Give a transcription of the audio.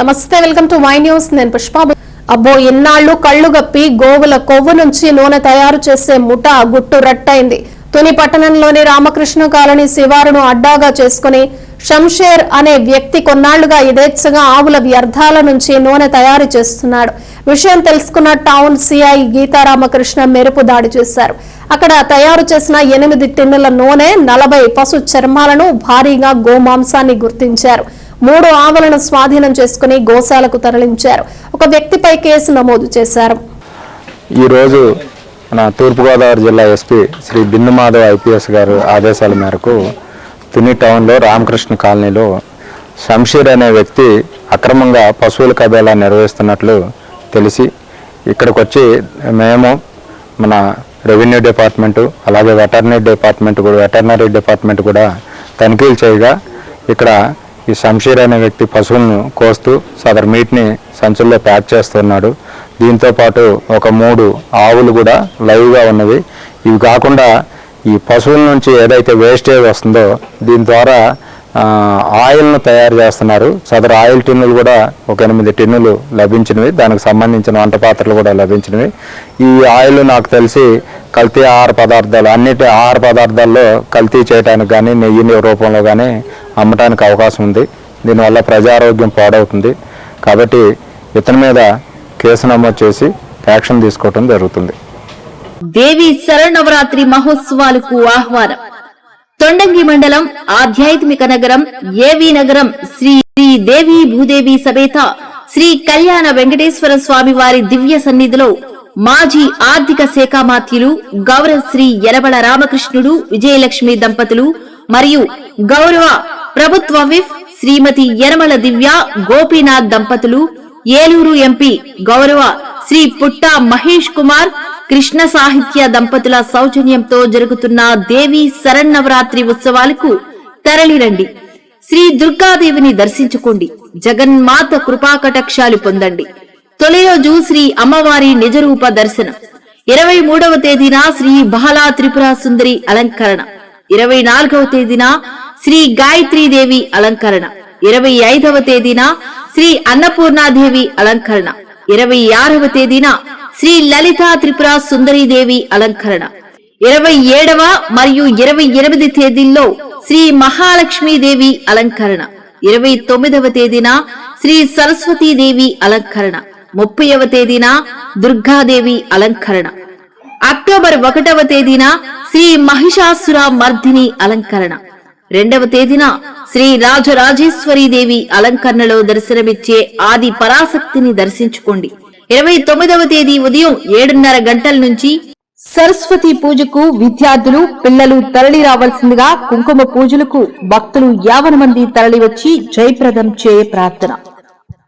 నమస్తే welcome to my news. నేను పుష్ప. అబ్బో ఇన్నాళ్ళు కళ్ళు గప్పి గోవుల కొవ్వు నుంచి నూనె తయారు చేసే ముఠ గుట్టు రట్టయింది. తుని పట్టణంలోని రామకృష్ణ కాలనీ శివారును అడ్డాగా చేసుకుని షంషేర్ అనే వ్యక్తి కొన్నాళ్ళుగా యథేచ్ఛగా ఆవుల వ్యర్థాల నుంచి నూనె తయారు చేస్తున్నాడు. విషయం తెలుసుకున్న టౌన్ సిఐ గీతారామకృష్ణ మెరుపు దాడి చేశారు. అక్కడ తయారు చేసిన ఎనిమిది టిన్నుల నూనె నలభై పశు చర్మాలను భారీగా గోమాంసాన్ని గుర్తించారు. మూడు ఆవులను స్వాధీనం చేసుకుని గోశాలకు తరలించారు. ఒక వ్యక్తిపై కేసు నమోదు చేశారు. ఈరోజు మన తూర్పుగోదావరి జిల్లా ఎస్పీ శ్రీ బిందు మాధవ్ ఐపీఎస్ గారు ఆదేశాల మేరకు తుని టౌన్లో రామకృష్ణ కాలనీలో షంషీర్ అనే వ్యక్తి అక్రమంగా పశువుల కబేలా నిర్వహిస్తున్నట్లు తెలిసి ఇక్కడికి వచ్చి మేము మన రెవెన్యూ డిపార్ట్మెంటు అలాగే వెటర్నరీ డిపార్ట్మెంట్ కూడా వెటర్నరీ డిపార్ట్మెంట్ కూడా తనిఖీలు చేయగా ఇక్కడ ఈ శంషీర్ అనే వ్యక్తి పశువులను కోస్తూ సదర్ మీట్ని సంచుల్లో ప్యాక్ చేస్తున్నాడు. దీంతో పాటు ఒక మూడు ఆవులు కూడా లైవ్గా ఉన్నవి. ఇవి కాకుండా ఈ పశువుల నుంచి ఏదైతే వేస్టేజ్ వస్తుందో దీని ద్వారా ఆయిల్ను తయారు చేస్తున్నారు. సదరు ఆయిల్ టిన్నులు కూడా ఒక ఎనిమిది టిన్నులు లభించినవి. దానికి సంబంధించిన వంట పాత్రలు కూడా లభించినవి. ఈ ఆయిల్ నాకు తెలిసి కల్తీ ఆహార పదార్థాలు అన్నిటి ఆహార పదార్థాల్లో కల్తీ చేయడానికి కానీ నెయ్యి రూపంలో కానీ అమ్మటానికి అవకాశం ఉంది. దీనివల్ల ప్రజారోగ్యం పాడవుతుంది. కాబట్టి ఇతని మీద కేసు నమోదు చేసి యాక్షన్ తీసుకోవటం జరుగుతుంది. దేవి శరణవరాత్రి మహోత్సవాలకు ఆహ్వానం. తొండంగి మండలం ఆధ్యాత్మిక నగరం ఏవి నగరం శ్రీ శ్రీ దేవి భూదేవి సమేత శ్రీ కళ్యాణ వెంకటేశ్వర స్వామి వారి దివ్య సన్నిధిలో మాజీ ఆర్థిక శాఖ మాత్యులు గౌరవ శ్రీ యరబల రామకృష్ణుడు విజయలక్ష్మి దంపతులు మరియు గౌరవ ప్రభుత్వ విఫ్ శ్రీమతి యనమల దివ్య గోపీనాథ్ దంపతులు ఏలూరు ఎంపీ గౌరవ శ్రీ పుట్టా మహేష్ కుమార్ కృష్ణ సాహిత్య దంపతుల సౌజన్యంతో జరుగుతున్న దేవి శరన్నవరాత్రి ఉత్సవాలకు తరలిరండి. శ్రీ దుర్గాదేవిని దర్శించుకోండి. జగన్మాత కృపాకటాక్షాలు పొందండి. తొలి రోజు శ్రీ అమ్మవారి నిజరూప దర్శనం. ఇరవై మూడవ తేదీన శ్రీ బహలా త్రిపుర సుందరి అలంకరణ. ఇరవై నాలుగవ తేదీన శ్రీ గాయత్రీదేవి అలంకరణ. ఇరవై ఐదవ తేదీన శ్రీ అన్నపూర్ణాదేవి అలంకరణ. ఇరవై ఆరవ తేదీన శ్రీ లలితా త్రిపుర సుందరీదేవి అలంకరణ. ఇరవై ఏడవ మరియు ఇరవై ఎనిమిది తేదీల్లో శ్రీ మహాలక్ష్మీదేవి అలంకరణ. ఇరవై తొమ్మిదవ తేదీన శ్రీ సరస్వతీదేవి అలంకరణ. ముప్పైవ తేదీన దుర్గాదేవి అలంకరణ. అక్టోబర్ ఒకటవ తేదీన శ్రీ మహిషాసుర మర్దిని అలంకరణ. రెండవ తేదీన శ్రీ రాజరాజేశ్వరి దేవి అలంకరణలో దర్శనమిచ్చే ఆది పరాశక్తిని దర్శించుకోండి. ఇరవై తొమ్మిదవ తేదీ ఉదయం ఏడున్నర గంటల నుంచి సరస్వతి పూజకు విద్యార్థులు పిల్లలు తరలి రావాల్సిందిగా కుంకుమ పూజలకు భక్తులు యావన మంది తరలి వచ్చి జయప్రదం చేయ ప్రార్థన.